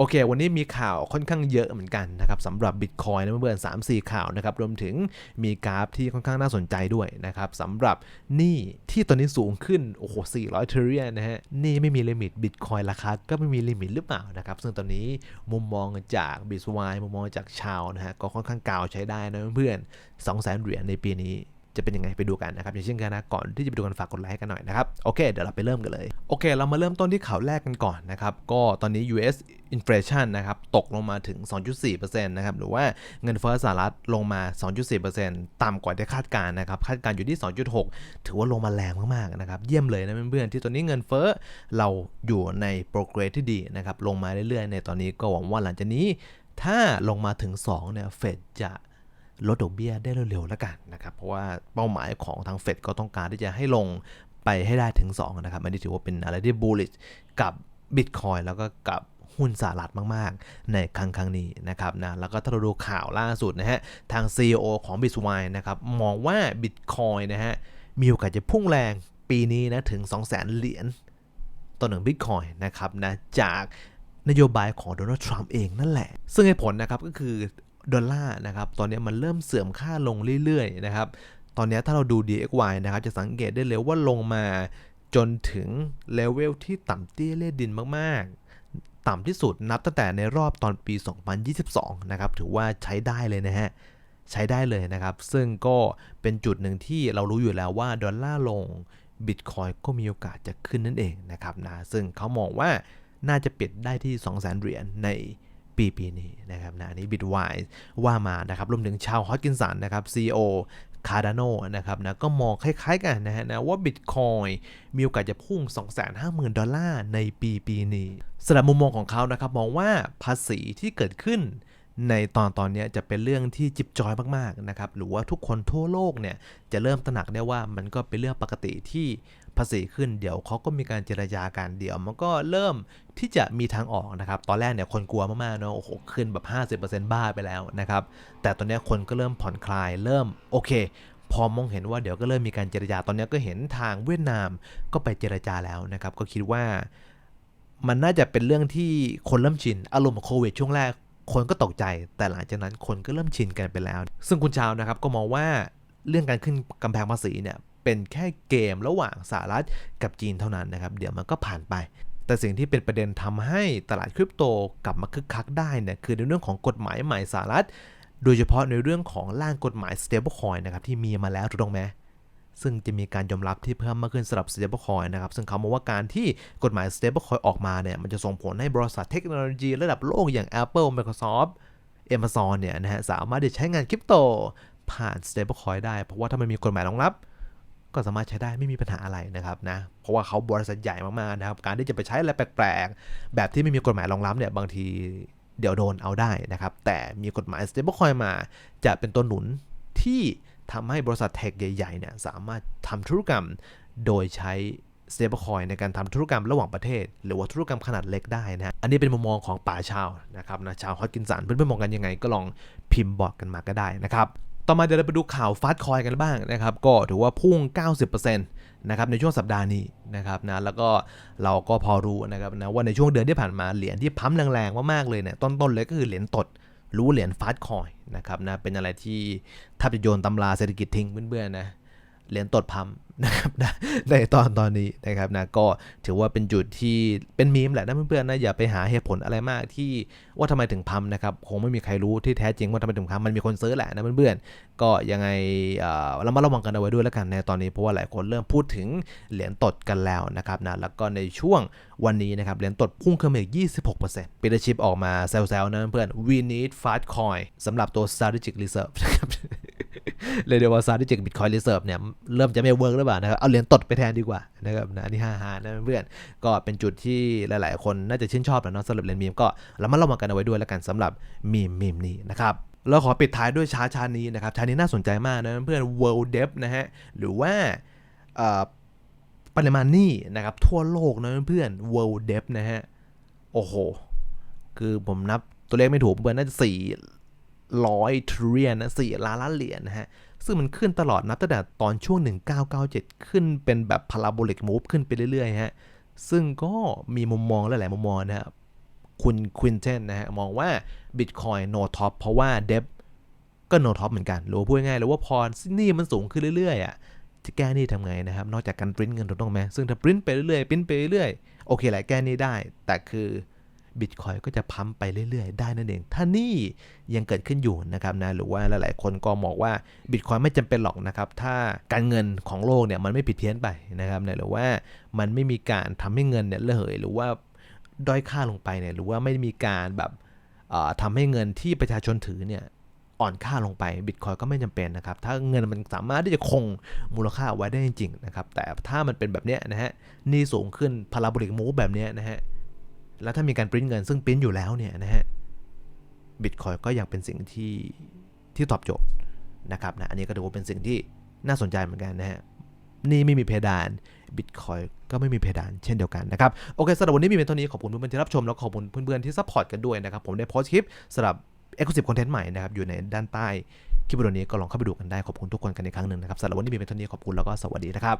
โอเค วันนี้มีข่าวค่อนข้างเยอะเหมือนกันนะครับสำหรับ Bitcoin นะเพื่อนๆสามสี่ข่าวนะครับ รวมถึงมีกราฟที่ค่อนข้างน่าสนใจด้วยนะครับสำหรับหนี้ที่ตอนนี้สูงขึ้น โอ้โห400 t r i l l i o n นะฮะหนี่ไม่มีลิมิต Bitcoin ราคาก็ไม่มีลิมิตหรือเปล่านะครับ ซึ่งตอนนี้มุมมองจาก b i t w i มุมมองจากชาวนะฮะก็ค่อนข้างกาวใช้ได้นะเพื่อนๆ2 0 0 0 0 0เหรียญในปีนี้ จะเป็นยังไงไปดูกันนะครับอย่างเช่นกันนะก่อนที่จะไปดูกันฝากกดไลค์กันหน่อยนะครับโอเคเดี๋ยวเราไปเริ่มกันเลยโอเค เรามาเริ่มต้นที่ข่าวแรกกันก่อนนะครับก็ตอนนี้ US inflation นะครับตกลงมาถึง 2.4%นะครับหรือว่าเงินเฟ้อสหรัฐลงมา 2.4%ต่ำกว่าที่คาดการณ์นะครับคาดการณ์อยู่ที่ 2.6 ถือว่าลงมาแรงมากๆนะครับเยี่ยมเลยนะเพื่อนๆที่ตอนนี้เงินเฟ้อเราอยู่ในโปรเกรสที่ดีนะครับลงมาเรื่อยๆในตอนนี้ก็หวังว่าหลังจากนี้ถ้าลงมาถึง 2 เนี่ย เฟดจะ ลดดอกเบี้ยได้เร็วๆแล้วกันนะครับ เพราะว่าเป้าหมายของทางเฟดก็ต้องการที่จะให้ลงไปให้ได้ถึง 2 นะครับ อันนี้ถือว่าเป็นอะไรที่บูลลิชกับ Bitcoin แล้วก็กับหุ้นสหรัฐมากๆ ในครั้งครั้งนี้นะครับนะแล้วก็ถ้าเราดูข่าวล่าสุดนะฮะ ทาง CEO ของ b i t w i นะครับ มองว่า Bitcoin นะฮะ มีโอกาสจะพุ่งแรงปีนี้นะ ถึง 200,000 เหรียญต่อหนึ่ง Bitcoin นะครับนะ จากนโยบายของโดนัลด์ทรัมป์เองนั่นแหละ ซึ่งเหตุผลนะครับก็คือ ดอลลาร์นะครับ ตอนนี้มันเริ่มเสื่อมค่าลงเรื่อยๆนะครับ ตอนนี้ถ้าเราดู DXY นะครับ จะสังเกตได้เลยว่าลงมาจนถึงเลเวลที่ต่ำเตี้ยเล่ดินมากๆ ต่ำที่สุดนับตั้งแต่ในรอบตอนปี 2022 นะครับ ถือว่าใช้ได้เลยนะฮะ ใช้ได้เลยนะครับ ซึ่งก็เป็นจุดหนึ่งที่เรารู้อยู่แล้วว่าดอลลาร์ลงบิตคอยก็มีโอกาสจะขึ้นนั่นเองนะครับนะ ซึ่งเขามองว่าน่าจะปิดได้ที่ 200,000 เหรียญใน ปีปีนี้นะครับนะนี้บิตไวส์ว่ามานะครับรวมถึงชาวฮอตกินสันนะครับ CEO คาร์ดานโนนะครับนะก็มองคล้ายๆกันนะฮะนะว่าบิตคอยมีโอกาสจะพุ่ง 250,000 ดอลลาร์ในปีปีนี้สำหรับมุมมองของเขานะครับมองว่าภาษีที่เกิดขึ้น ในตอนตอนนี้จะเป็นเรื่องที่จิบจอยมากๆนะครับหรือว่าทุกคนทั่วโลกเนี่ยจะเริ่มตระหนักได้ว่ามันก็เป็นเรื่องปกติที่ภาษีขึ้นเดี๋ยวเขาก็มีการเจรจากันเดี๋ยวมันก็เริ่มที่จะมีทางออกนะครับ ตอนแรกเนี่ยคนกลัวมากๆเนาะโอ้โหขึ้นแบบ 50%บ้าไปแล้วนะครับ แต่ตอนนี้คนก็เริ่มผ่อนคลายเริ่มโอเค พอมองเห็นว่าเดี๋ยวก็เริ่มมีการเจรจาตอนนี้ก็เห็นทางเวียดนามก็ไปเจรจาแล้วนะครับ ก็คิดว่ามันน่าจะเป็นเรื่องที่คนเริ่มชินอารมณ์โควิดช่วงแรก คนก็ตกใจแต่หลังจากนั้นคนก็เริ่มชินกันไปแล้ว ซึ่งคุณชาวนะครับก็มองว่าเรื่องการขึ้นกำแพงภาษีเนี่ยเป็นแค่เกมระหว่างสหรัฐกับจีนเท่านั้นนะครับ เดี๋ยวมันก็ผ่านไป แต่สิ่งที่เป็นประเด็นทำให้ตลาดคริปโตกลับมาคึกคักได้เนี่ยคือในเรื่องของกฎหมายใหม่สหรัฐ โดยเฉพาะในเรื่องของร่างกฎหมาย stablecoin นะครับที่มีมาแล้วถูกต้องไหม ซึ่งจะมีการยอมรับที่เพิ่มมากขึ้นสำหรับ stablecoin นะครับ ซึ่งเขามองว่าการที่กฎหมาย stablecoin ออกมาเนี่ย มันจะส่งผลให้บริษัทเทคโนโลยีระดับโลกอย่าง Apple Microsoft Amazon เนี่ยนะฮะสามารถจะใช้งานคริปโตผ่าน stablecoin ได้ เพราะว่าถ้ามันมีกฎหมายรองรับ ก็สามารถใช้ได้ไม่มีปัญหาอะไรนะครับนะ เพราะว่าเขาบริษัทใหญ่มากๆนะครับ การที่จะไปใช้อะไรแปลกๆ แบบที่ไม่มีกฎหมายรองรับเนี่ย บางทีเดี๋ยวโดนเอาได้นะครับ แต่มีกฎหมาย stablecoin มาจะเป็นตัวหนุนที่ ทำให้บริษัทเทคใหญ่ๆเนี่ยสามารถทำธุรกรรมโดยใช้ stablecoin ในการทำธุรกรรมระหว่างประเทศ หรือว่าธุรกรรมขนาดเล็กได้นะ อันนี้เป็นมุมมองของป่าชาวนะครับนะชาวฮอตกินสันเพื่อนๆมองกันยังไงก็ลองพิมพ์บอกกันมาก็ได้นะครับ ต่อมาเดี๋ยวเราไปดูข่าวฟาสคอยกันบ้างนะครับ ก็ถือว่าพุ่ง 90%นะครับในช่วงสัปดาห์นี้นะครับนะแล้วก็เราก็พอรู้นะครับนะว่าในช่วงเดือนที่ผ่านมาเหรียญที่พัมแรงๆมากๆเลยเนี่ยต้นๆเลยก็คือเหรียญตด รู้เหรียญฟาสคอยนะครับนะเป็นอะไรที่ถ้าจะโยนตำราเศรษฐกิจทิ้งเพื่อนๆนะ เหรียญตดพัมนะครับในตอนตอนนี้นะครับนะก็ถือว่าเป็นจุดที่เป็นมีมแหละนะเพื่อนๆนะอย่าไปหาเหตุผลอะไรมากที่ว่าทำไมถึงพัมนะครับคงไม่มีใครรู้ที่แท้จริงว่าทำไมถึงพัมมันมีคนซื้อแหละนะเพื่อนๆก็ยังไงเรามาระวังกันเอาไว้ด้วยแล้วกันในตอนนี้เพราะว่าหลายคนเริ่มพูดถึงเหรียญตดกันแล้วนะครับนะแล้วก็ในช่วงวันนี้นะครับเหรียญตดพุ่งขึ้นมาอีก 26%ปีเตอร์ชิปออกมาแซวๆนะเพื่อน we need fast coin สำหรับตัว strategic reserve นะครับ เลยเดียวว่าซาดิจิกบิตคอยน์รีเซิร์ฟเนี่ยเริ่มจะไม่เวิร์กหรือเปล่านะครับเอาเหรียญตดไปแทนดีกว่านะครับนะนี่ฮ่าฮานะเพื่อนก็เป็นจุดที่หลาย ๆ คนน่าจะชื่นชอบแล้วเนาะสำหรับเหรียญมีมก็เรามาระวังกันเอาไว้ด้วยแล้วกันสำหรับมีมมีมนี้นะครับเราขอปิดท้ายด้วยชาชานี้นะครับชานี้น่าสนใจมากนะเพื่อน world debt นะฮะหรือว่าปริมาณหนี้นะครับทั่วโลกนะเพื่อน world debt นะฮะโอ้โห คือผมนับตัวเลขไม่ถูกเพื่อนน่าจะ ร้อยทรียนนะสี่ล้านล้านเหรียญนะฮะ ซึ่งมันขึ้นตลอดนับตั้งแต่ตอนช่วง 1997 ขึ้นเป็นแบบพาราโบลิกมูฟขึ้นไปเรื่อยๆฮะ ซึ่งก็มีมุมมองหลายๆมุมมองนะครับคุณควินเทนนะฮะ มองว่า Bitcoin no top เพราะว่า d e b ก็ no top เหมือนกันหรือว่าพูดง่ายๆเลยว่าพอนี่มันสูงขึ้นเรื่อยๆอะจะแก้นี่ทำไงนะครับ นอกจากการปริ้นเงินถูกต้องไหมซึ่งถ้าปริ้นไปเรื่อยๆปริ้นไปเรื่อยๆโอเคแหละแก้นี่ได้ แต่คือ Bitcoin ก็จะพัมไปเรื่อย ๆ ได้นั่นเอง ถ้านี่ยังเกิดขึ้นอยู่นะครับนะ หรือว่าหลายๆ คนก็มองว่า Bitcoin ไม่จำเป็นหรอกนะครับ ถ้าการเงินของโลกเนี่ยมันไม่ผิดเพี้ยนไปนะครับนะหรือว่ามันไม่มีการทำให้เงินเนี่ยระเหย หรือว่าด้อยค่าลงไปเนี่ย หรือว่าไม่มีการแบบเอ่อทำให้เงินที่ประชาชนถือเนี่ยอ่อนค่าลงไป Bitcoin ก็ไม่จำเป็นนะครับ ถ้าเงินมันสามารถที่จะคงมูลค่าไว้ได้จริงๆนะครับ แต่ถ้ามันเป็นแบบเนี้ยนะฮะ นี่สูงขึ้นพาราโบลิกมูฟแบบเนี้ยนะฮะ แล้วถ้ามีการปริ้นเงินซึ่งปริ้นอยู่แล้วเนี่ยนะฮะบิตคอยก็ยังเป็นสิ่งที่ที่ตอบโจทย์นะครับนะอันนี้ก็ถือว่าเป็นสิ่งที่น่าสนใจเหมือนกันนะฮะนี่ไม่มีเพดานบิตคอยก็ไม่มีเพดานเช่นเดียวกันนะครับโอเคสำหรับวันนี้มีเป็นเท่านี้ขอบคุณเพื่อนๆที่รับชม แล้วขอบคุณเพื่อนๆที่ซัพพอร์ตกันด้วยนะครับผมได้โพสต์คลิปสำหรับ Exclusive Content ใหม่นะครับอยู่ในด้านใต้คลิปวิดีโอนี้ก็ลองเข้าไปดูกันได้ขอบคุณทุกคนกันอีกครั้งหนึ่งนะครับสำหรับวันนี้มีเป็นเท่านี้ขอบคุณแล้วก็สวัสดีนะครับ